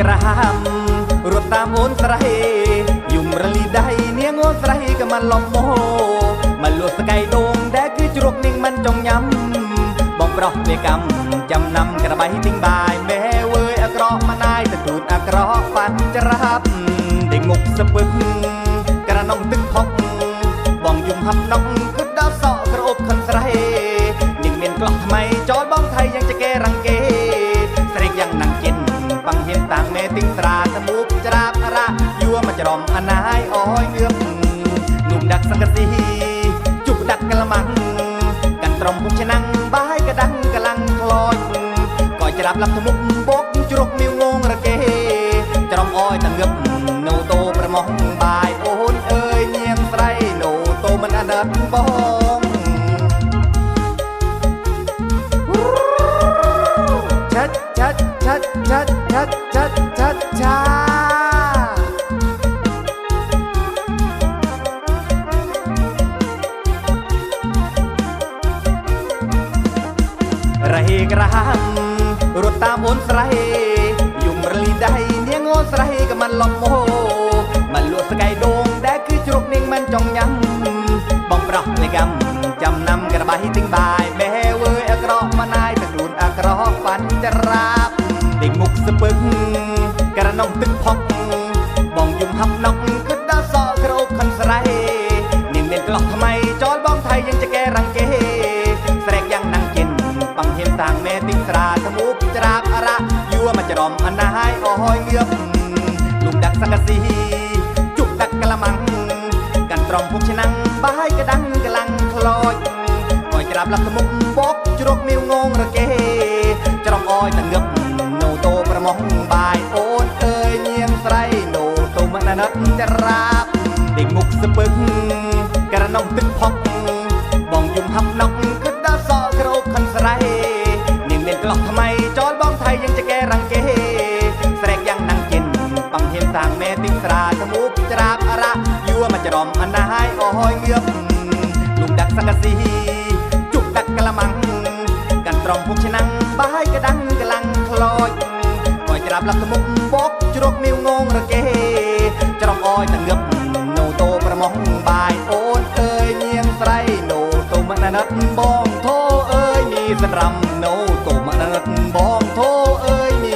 ក្រហាំរត់តាមអូនស្រហេយំរលីដៃនាងអូនស្រហេក៏មកលំមោមកលួសស្កៃដងដែលគឺជ្រក់នាងមិនចង់ញ៉ាំបងប្រុសវាកម្មចំណាំក្របីទិញបាយម៉ែវើយអក្រក់ម៉ណាយទៅទូតអក្រក់ប៉ាន់ច្រាប់ដេញមុខសពឹកក្រណងទឹកផុកបងយំហាប់ណងគិតដល់ ទឹកស្រាសមុបច្រាបរៈយួរមកច្រំអណាយអយងឿមនុំដាក់សង្កស៊ីជុកដាក់កលមាំងកាន់ត្រំពុកឆ្នាំងបាយកដាំងកលាំងខ្លោចក៏ច្រាបលាប់ទៅមុខបោកជ្រុកមៀវងរកេច្រំអយតងឹបនៅតោប្រមោះបាយអូនអើយញាមស្រីនៅតោមិនអណិតបងឆាត់ឆាត់ឆាត់ឆាត់ឆាត់ឆាត់ រហេក្រហាំរត់តាមអូនស្រែយំរលីដៃនាងអូនស្រែក៏មិនលំហោមិនលក់ស្កៃដងដែលគឺជ្រុកនាងមិនចង់ញ៉ាំបងប្រោះលេកម្មចាំណាំក្របាយទិញបាយបេវើអក្រក់មិនអាយតែខ្លួនអក្រក់បានច្រាបទិញមុខស្ពឹក ក្រណងទឹកផុកបងយំហាប់ណុកគិតដល់សក់ក្រអូបខិនស្រែនាងមានក្លោះថ្មីចោលបងថៃยังចកេរ៉ាំងគេស្រែកយ៉ាងណាំងចិនបងហ៊ានតាំងមេទិញត្រាស្មុកច្រាបអរ៉ាយួរមកច្រំអណាយអហយងឿបលំដាក់សង្កស៊ីជុកដាក់កលម៉ាំងកាន់ត្រំពុកឆ្នាំងបាយកដាំងកលាំងខ្លោចអយច្រាប់លាប់សមុកបោកជ្រកមីវងងរកេ ក្រណងទឹកផុកបងយំហាប់ណុកគិតដល់សក់ក្រអូបខិនស្រែនាងមានក្លោះថ្មីចោលបងថៃยังចកេរ៉ាំងគេស្រែកយ៉ាងណាំងចិនបងហ៊ានតាំងមេទិញត្រាសមុកច្រាបអរ៉ាយួរមកច្រំអណាយអហយងឿបលំដាក់សង្កស៊ីជុកដាក់កលម៉ាំងកាន់ត្រំពុកឆ្នាំងបាយកដាំងកលាំងខ្លោចក៏ច្រាបលាប់សមុកបោកជ្រកមីវងងរកេច្រំអយតងឹប យមីសម្រាំនៅតោមិនណិតបងធោអើយមី